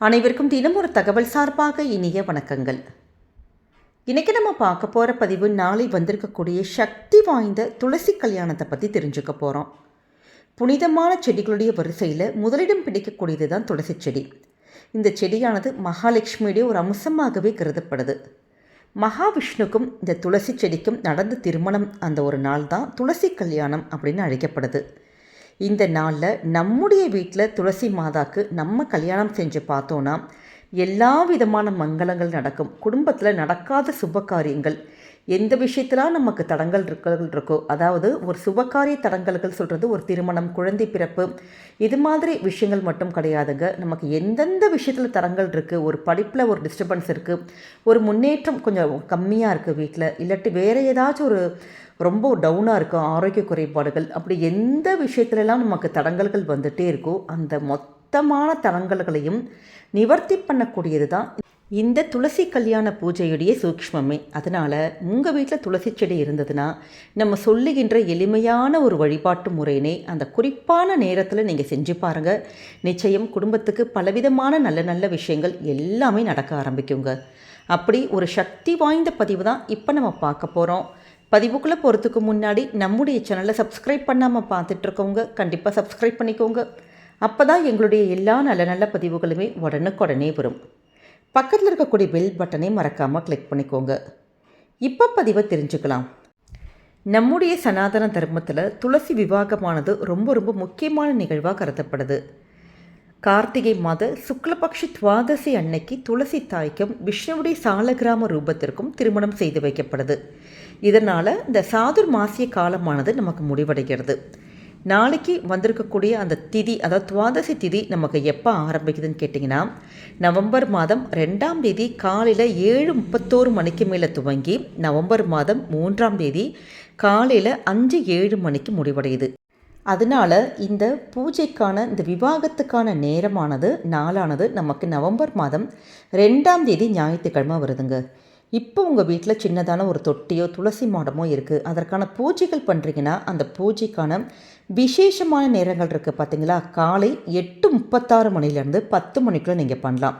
அனைவருக்கும் தினம் ஒரு தகவல் சார்பாக இனிய வணக்கங்கள். இன்றைக்கி நம்ம பார்க்க போகிற பதிவு நாளை வந்திருக்கக்கூடிய சக்தி வாய்ந்த துளசி கல்யாணத்தை பற்றி தெரிஞ்சுக்க போகிறோம் புனிதமான செடிகளுடைய வரிசையில் முதலிடம் பிடிக்கக்கூடியது தான் துளசி செடி. இந்த செடியானது மகாலட்சுமியுடைய ஒரு அம்சமாகவே கருதப்படுது. மகாவிஷ்ணுக்கும் இந்த துளசி செடிக்கும் நடந்த திருமணம் அந்த ஒரு நாள் தான் துளசி கல்யாணம் அப்படின்னு அழைக்கப்படுது. இந்த நாளில் நம்முடைய வீட்டில் துளசி மாதாக்கு நம்ம கல்யாணம் செஞ்சு பார்த்தோன்னா எல்லா விதமான மங்களங்கள் நடக்கும். குடும்பத்தில் நடக்காத சுப காரியங்கள் எந்த விஷயத்திலாம் நமக்கு தடங்கள் இருக்கல்கள் இருக்கோ அதாவது ஒரு சுபகாரிய தடங்கல்கள் சொல்கிறது ஒரு திருமணம் குழந்தை பிறப்பு இது மாதிரி விஷயங்கள் மட்டும் கிடையாதுங்க. நமக்கு எந்தெந்த விஷயத்தில் தடங்கள் இருக்குது ஒரு படிப்பில் ஒரு டிஸ்டர்பன்ஸ் இருக்குது ஒரு முன்னேற்றம் கொஞ்சம் கம்மியாக இருக்குது வீட்டில் இல்லாட்டி வேறு ஏதாச்சும் ஒரு ரொம்ப டவுனாக இருக்கும் ஆரோக்கிய குறைபாடுகள். அப்படி எந்த விஷயத்துலலாம் நமக்கு தடங்கல்கள் வந்துகிட்டே இருக்கோ அந்த மொத்தமான தடங்கல்களையும் நிவர்த்தி பண்ணக்கூடியது தான் இந்த துளசி கல்யாண பூஜையுடைய சூக்ஷ்மமே. அதனால் உங்கள் வீட்டில் துளசி செடி இருந்ததுன்னா நம்ம சொல்லுகின்ற எளிமையான ஒரு வழிபாட்டு முறையினை அந்த குறிப்பான நேரத்தில் நீங்கள் செஞ்சு பாருங்கள் நிச்சயம் குடும்பத்துக்கு பலவிதமான நல்ல நல்ல விஷயங்கள் எல்லாமே நடக்க ஆரம்பிக்குங்க. அப்படி ஒரு சக்தி வாய்ந்த பதிவு தான் இப்போ நம்ம பார்க்க போகிறோம் பதிவுக்குள்ளே போகிறதுக்கு முன்னாடி நம்முடைய சேனலை சப்ஸ்கிரைப் பண்ணாமல் பார்த்துட்ருக்கவங்க கண்டிப்பாக சப்ஸ்கிரைப் பண்ணிக்கோங்க. அப்போ தான் எங்களுடைய எல்லா நல்ல நல்ல பதிவுகளுமே உடனுக்குடனே வரும். பக்கத்தில் இருக்கக்கூடிய பெல் பட்டனை மறக்காமல் கிளிக் பண்ணிக்கோங்க. இப்போ பதிவை தெரிஞ்சுக்கலாம். நம்முடைய சனாதன தர்மத்தில் துளசி விவாகமானது ரொம்ப ரொம்ப முக்கியமான நிகழ்வாக கருதப்படுது. கார்த்திகை மாத சுக்லபக்ஷி துவாதசி அன்னைக்கு துளசி தாய்க்கும் விஷ்ணுவுடைய சாலகிராம ரூபத்திற்கும் திருமணம் செய்து வைக்கப்படுது. இதனால் இந்த சாதுர் மாசிய காலமானது நமக்கு முடிவடைகிறது. நாளைக்கு வந்திருக்கக்கூடிய அந்த திதி அதாவது துவாதசி திதி நமக்கு எப்போ ஆரம்பிக்குதுன்னு கேட்டிங்கன்னா நவம்பர் மாதம் ரெண்டாம் தேதி காலையில் ஏழு முப்பத்தோரு மணிக்கு மேலே துவங்கி நவம்பர் மாதம் மூன்றாம் தேதி காலையில் அஞ்சு ஏழு மணிக்கு முடிவடையுது. அதனால் இந்த பூஜைக்கான இந்த விவாகத்துக்கான நேரமானது நாளானது நமக்கு நவம்பர் மாதம் ரெண்டாம் தேதி ஞாயிற்றுக்கிழமை வருதுங்க. இப்போ உங்கள் வீட்டில் சின்னதான ஒரு தொட்டியோ துளசி மாடமோ இருக்குது அதற்கான பூஜைகள் பண்ணுறீங்கன்னா அந்த பூஜைக்கான விசேஷமான நேரங்கள் இருக்குது பார்த்தீங்களா காலை எட்டு முப்பத்தாறு மணிலேருந்து பத்து மணிக்குள்ளே நீங்கள் பண்ணலாம்.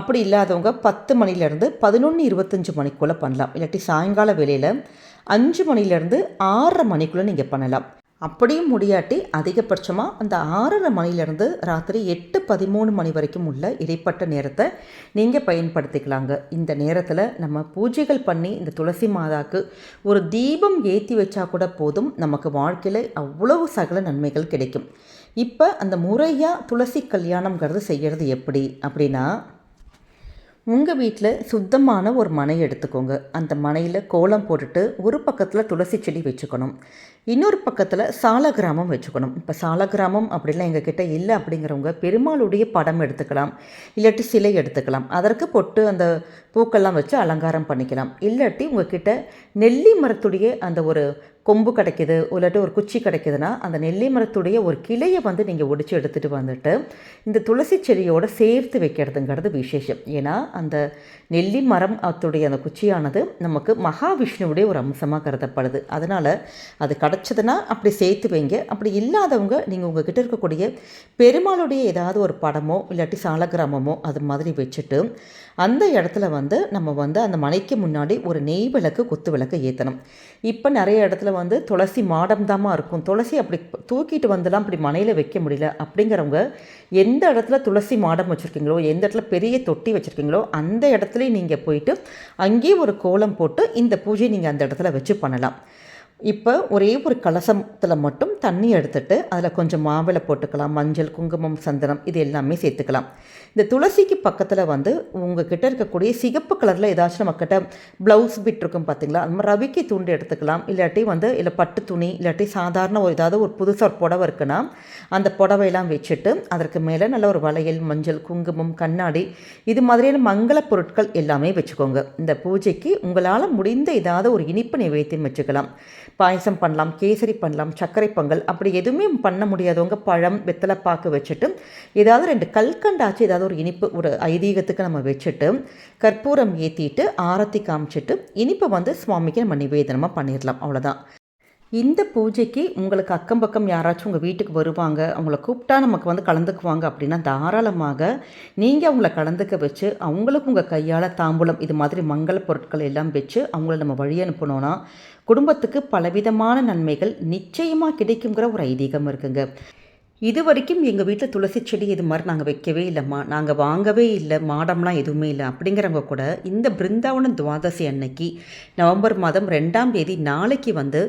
அப்படி இல்லாதவங்க பத்து மணிலேருந்து பதினொன்று இருபத்தஞ்சி மணிக்குள்ளே பண்ணலாம். இல்லாட்டி சாயங்கால வேலையில் அஞ்சு மணிலேருந்து ஆறரை மணிக்குள்ளே நீங்கள் பண்ணலாம். அப்படியும் முடியாட்டி அதிகபட்சமாக அந்த ஆறரை மணிலேருந்து ராத்திரி எட்டு பதிமூணு மணி வரைக்கும் உள்ள இடைப்பட்ட நேரத்தை நீங்கள் பயன்படுத்திக்கலாங்க. இந்த நேரத்தில் நம்ம பூஜைகள் பண்ணி இந்த துளசி மாதாக்கு ஒரு தீபம் ஏற்றி வச்சா கூட போதும். நமக்கு வாழ்க்கையில் அவ்வளவு சகல நன்மைகள் கிடைக்கும். இப்போ அந்த முறையாக துளசி கல்யாணங்கிறது செய்கிறது எப்படி அப்படின்னா உங்கள் வீட்டில் சுத்தமான ஒரு மனை எடுத்துக்கோங்க. அந்த மனையில் கோலம் போட்டுட்டு ஒரு பக்கத்தில் துளசி செடி வச்சுக்கணும். இன்னொரு பக்கத்தில் சால கிராமம் வச்சுக்கணும். இப்போ சால கிராமம் அப்படிலாம் எங்கள் கிட்டே இல்லை அப்படிங்கிறவங்க பெருமாளுடைய படம் எடுத்துக்கலாம். இல்லாட்டி சிலை எடுத்துக்கலாம். அதற்கு பொட்டு அந்த பூக்கள்லாம் வச்சு அலங்காரம் பண்ணிக்கலாம். இல்லாட்டி உங்ககிட்ட நெல்லி மரத்துடைய அந்த ஒரு கொம்பு கிடைக்கிது இல்லாட்டி ஒரு குச்சி கிடைக்கிதுன்னா அந்த நெல்லி மரத்துடைய ஒரு கிளையை வந்து நீங்கள் ஒடிச்சு எடுத்துகிட்டு வந்துட்டு இந்த துளசி செடியோடு சேர்த்து வைக்கிறதுங்கிறது விசேஷம். ஏன்னா அந்த நெல்லி மரம் அத்துடைய அந்த குச்சியானது நமக்கு மகாவிஷ்ணுவுடைய ஒரு அம்சமாக கருதப்படுது. அதனால் அது கிடச்சதுன்னா அப்படி சேர்த்து வைங்க. அப்படி இல்லாதவங்க நீங்கள் உங்கள் கிட்ட இருக்கக்கூடிய பெருமாளுடைய ஏதாவது ஒரு படமோ இல்லாட்டி சாலகிராமமோ அது மாதிரி வச்சுட்டு அந்த இடத்துல வந்து நம்ம வந்து அந்த மனைக்கு முன்னாடி ஒரு நெய் விளக்கு குத்து விளக்கு ஏற்றணும் இப்போ நிறைய இடத்துல வந்து துளசி மாடம் தாமா இருக்கும். துளசி அப்படி தூக்கிட்டு வந்துலாம் அப்படி மனையில் வைக்க முடியல. அப்படிங்கிறவங்க எந்த இடத்துல துளசி மாடம் வச்சுருக்கீங்களோ எந்த இடத்துல பெரிய தொட்டி வச்சுருக்கீங்களோ அந்த இடத்துலையும் நீங்கள் போயிட்டு அங்கேயே ஒரு கோலம் போட்டு இந்த பூஜையை நீங்கள் அந்த இடத்துல வச்சு பண்ணலாம். இப்போ ஒரே ஒரு கலசத்தில் மட்டும் தண்ணி எடுத்துட்டு அதில் கொஞ்சம் மாவிளை போட்டுக்கலாம் மஞ்சள் குங்குமம் சந்தனம் இது எல்லாமே சேர்த்துக்கலாம். இந்த துளசிக்கு பக்கத்தில் வந்து உங்கள் கிட்ட இருக்கக்கூடிய சிகப்பு கலரில் ஏதாச்சும் நம்மக்கிட்ட ப்ளவுஸ் பிட் இருக்கும் பார்த்தீங்களா அந்த மாதிரி ரவிக்கு துண்டு எடுத்துக்கலாம். இல்லாட்டி வந்து இல்லை பட்டு துணி இல்லாட்டி சாதாரண ஒரு ஏதாவது ஒரு புதுசாக ஒரு புடவை இருக்குன்னா அந்த புடவையெல்லாம் வச்சுட்டு அதற்கு மேலே நல்ல ஒரு வளையல் மஞ்சள் குங்குமம் கண்ணாடி இது மாதிரியான மங்கள பொருட்கள் எல்லாமே வச்சுக்கோங்க. இந்த பூஜைக்கு உங்களால் முடிந்த ஏதாவது ஒரு இனிப்பு நிவேத்தியம் வச்சுக்கலாம். பாயசம் பண்ணலாம் கேசரி பண்ணலாம் சர்க்கரை பொங்கல் அப்படி எதுவுமே பண்ண முடியாதவங்க பழம் வெத்தலை பாக்கு வச்சுட்டு ஏதாவது ரெண்டு கல்கண்டாச்சு ஏதாவது ஒரு இனிப்பு ஒரு ஐதீகத்துக்கு நம்ம வச்சுட்டு கற்பூரம் ஏற்றிட்டு ஆரத்தி காமிச்சிட்டு இனிப்பை வந்து சுவாமிக்கு நம்ம நிவேதனமாக பண்ணிடலாம். அவ்வளோதான் இந்த பூஜைக்கு உங்களுக்கு அக்கம் பக்கம் யாராச்சும் உங்கள் வீட்டுக்கு வருவாங்க அவங்கள கூப்பிட்டா நமக்கு வந்து கலந்துக்குவாங்க அப்படின்னா தாராளமாக நீங்கள் அவங்கள கலந்துக்க வச்சு அவங்களுக்கு உங்கள் கையால் தாம்பூலம் இது மாதிரி மங்கள பொருட்கள் எல்லாம் வச்சு அவங்கள நம்ம வழி அனுப்பினோன்னா குடும்பத்துக்கு பலவிதமான நன்மைகள் நிச்சயமாக கிடைக்குங்கிற ஒரு ஐதீகம் இருக்குங்க. இது வரைக்கும் எங்கள் வீட்டில் துளசி செடி இது மாதிரி நாங்கள் வைக்கவே இல்லைம்மா. நாங்கள் வாங்கவே இல்லை. மாடம்லாம் எதுவுமே இல்லை. அப்படிங்கிறவங்க கூட இந்த பிருந்தாவனம் துவாதசி அன்னைக்கு நவம்பர் மாதம் ரெண்டாம் தேதி நாளைக்கு வந்து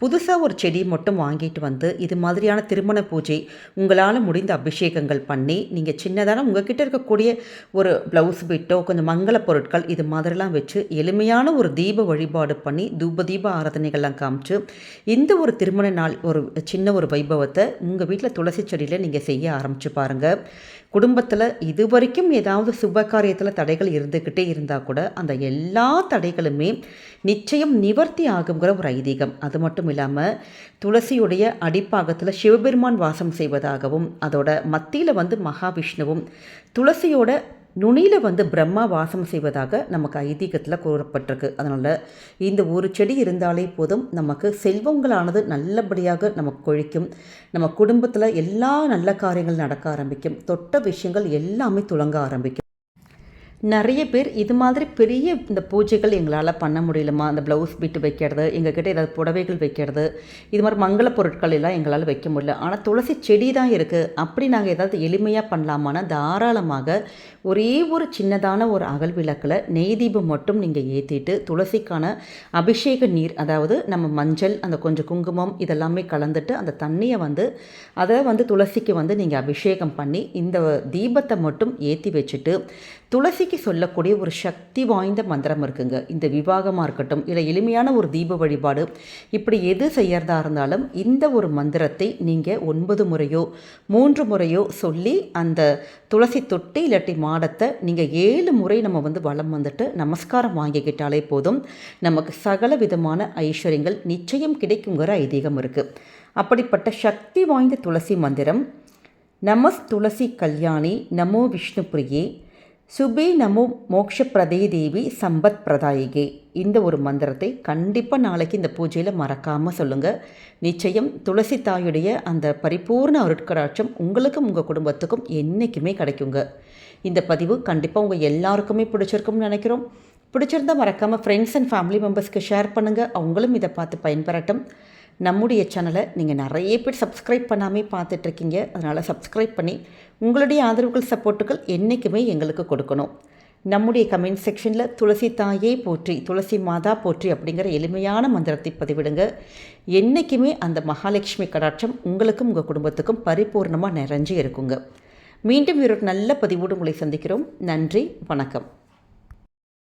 புதுசாக ஒரு செடி மட்டும் வாங்கிட்டு வந்து இது மாதிரியான திருமண பூஜை உங்களால் முடிந்த அபிஷேகங்கள் பண்ணி நீங்கள் சின்னதான உங்ககிட்ட இருக்கக்கூடிய ஒரு ப்ளவுஸ் பிட்டோ கொஞ்சம் மங்கள பொருட்கள் இது மாதிரிலாம் வச்சு எளிமையான ஒரு தீப வழிபாடு பண்ணி தூப தீப ஆராதனைகள்லாம் காமிச்சு இந்த ஒரு திருமண நாள் ஒரு சின்ன ஒரு வைபவத்தை உங்கள் வீட்டில் துளசி செடியில் நீங்கள் செய்ய ஆரம்பித்து பாருங்கள் குடும்பத்தில் இது வரைக்கும் ஏதாவது சுப காரியத்தில் தடைகள் இருந்துக்கிட்டே இருந்தால் கூட அந்த எல்லா தடைகளுமே நிச்சயம் நிவர்த்தி ஆகுங்கிற ஒரு ஐதீகம். அது மட்டும் இல்லாமல் துளசியுடைய அடிப்பாகத்தில் சிவபெருமான் வாசம் செய்வதாகவும் அதோட மத்தியில் வந்து மகாவிஷ்ணுவும் துளசியோட நுனியில் வந்து பிரம்மா வாசம் செய்வதாக நமக்கு ஐதீகத்தில் கூறப்பட்டிருக்கு. அதனால் இந்த ஒரு செடி இருந்தாலே போதும் நமக்கு செல்வங்களானது நல்லபடியாக நமக்கு கொழிக்கும். நம்ம குடும்பத்தில் எல்லா நல்ல காரியங்கள் நடக்க ஆரம்பிக்கும். தொட்ட விஷயங்கள் எல்லாமே துளங்க ஆரம்பிக்கும். நிறைய பேர் இது மாதிரி பெரிய இந்த பூஜைகள் எங்களால் பண்ண முடியலமா அந்த ப்ளவுஸ் பிட்டு வைக்கிறது எங்ககிட்ட ஏதாவது புடவைகள் வைக்கிறது இது மாதிரி மங்கள பொருட்கள் எல்லாம் எங்களால் வைக்க முடியல. ஆனால் துளசி செடி தான் இருக்குது அப்படி நாங்கள் ஏதாவது எளிமையாக பண்ணலாமான்னா தாராளமாக ஒரே ஒரு சின்னதான ஒரு அகல் விளக்கில் நெய் தீபம் மட்டும் நீங்கள் ஏற்றிட்டு துளசிக்கான அபிஷேக நீர் அதாவது நம்ம மஞ்சள் அந்த கொஞ்சம் குங்குமம் இதெல்லாமே கலந்துட்டு அந்த தண்ணியை வந்து அதை வந்து துளசிக்கு வந்து நீங்கள் அபிஷேகம் பண்ணி இந்த தீபத்தை மட்டும் ஏற்றி வச்சுட்டு துளசிக்கு சொல்லக்கூடிய ஒரு சக்தி வாய்ந்த மந்திரம் இருக்குங்க. இந்த விவாகமாக இருக்கட்டும் இல்லை எளிமையான ஒரு தீப வழிபாடு இப்படி எது செய்யறதா இருந்தாலும் இந்த ஒரு மந்திரத்தை நீங்கள் ஒன்பது முறையோ மூன்று முறையோ சொல்லி அந்த துளசி தொட்டி இல்லாட்டி மாடத்தை நீங்கள் ஏழு முறை நம்ம வந்து வளம் வந்துட்டு நமஸ்காரம் வாங்கிக்கிட்டாலே போதும். நமக்கு சகல விதமான ஐஸ்வர்யங்கள் நிச்சயம் கிடைக்குங்கிற ஐதீகம் இருக்குது அப்படிப்பட்ட சக்தி வாய்ந்த துளசி மந்திரம் நமஸ் துளசி கல்யாணி நமோ விஷ்ணு பிரியே சுபே நமோ மோக்ஷப்பிரதே தேவி சம்பத் பிரதாயிகே. இந்த ஒரு மந்திரத்தை கண்டிப்பாக நாளைக்கு இந்த பூஜையில் மறக்காமல் சொல்லுங்கள் நிச்சயம் துளசி தாயுடைய அந்த பரிபூர்ண அருட்கடாட்சம் உங்களுக்கும் உங்கள் குடும்பத்துக்கும் என்றைக்குமே கிடைக்குங்க. இந்த பதிவு கண்டிப்பாக உங்கள் எல்லாருக்குமே பிடிச்சிருக்கும்னு நினைக்கிறோம். பிடிச்சிருந்தால் மறக்காமல் ஃப்ரெண்ட்ஸ் அண்ட் ஃபேமிலி மெம்பர்ஸ்க்கு ஷேர் பண்ணுங்கள் அவங்களும் இதை பார்த்து பயன்பெறட்டும். நம்முடைய சேனலை நீங்கள் நிறைய பேர் சப்ஸ்கிரைப் பண்ணாமல் பார்த்துட்ருக்கீங்க. அதனால் சப்ஸ்கிரைப் பண்ணி உங்களுடைய ஆதரவுகள் சப்போர்ட்டுகள் என்றைக்குமே எங்களுக்கு கொடுக்கணும். நம்முடைய கமெண்ட் செக்ஷனில் துளசி தாயே போற்றி துளசி மாதா போற்றி அப்படிங்கிற எளிமையான மந்திரத்தை பதிவிடுங்க. என்றைக்குமே அந்த மகாலட்சுமி கடாட்சம் உங்களுக்கும் உங்கள் குடும்பத்துக்கும் பரிபூர்ணமாக நிறைஞ்சு இருக்குங்க. மீண்டும் ஒரு நல்ல பதிவோடு உங்களை சந்திக்கிறோம். நன்றி வணக்கம்.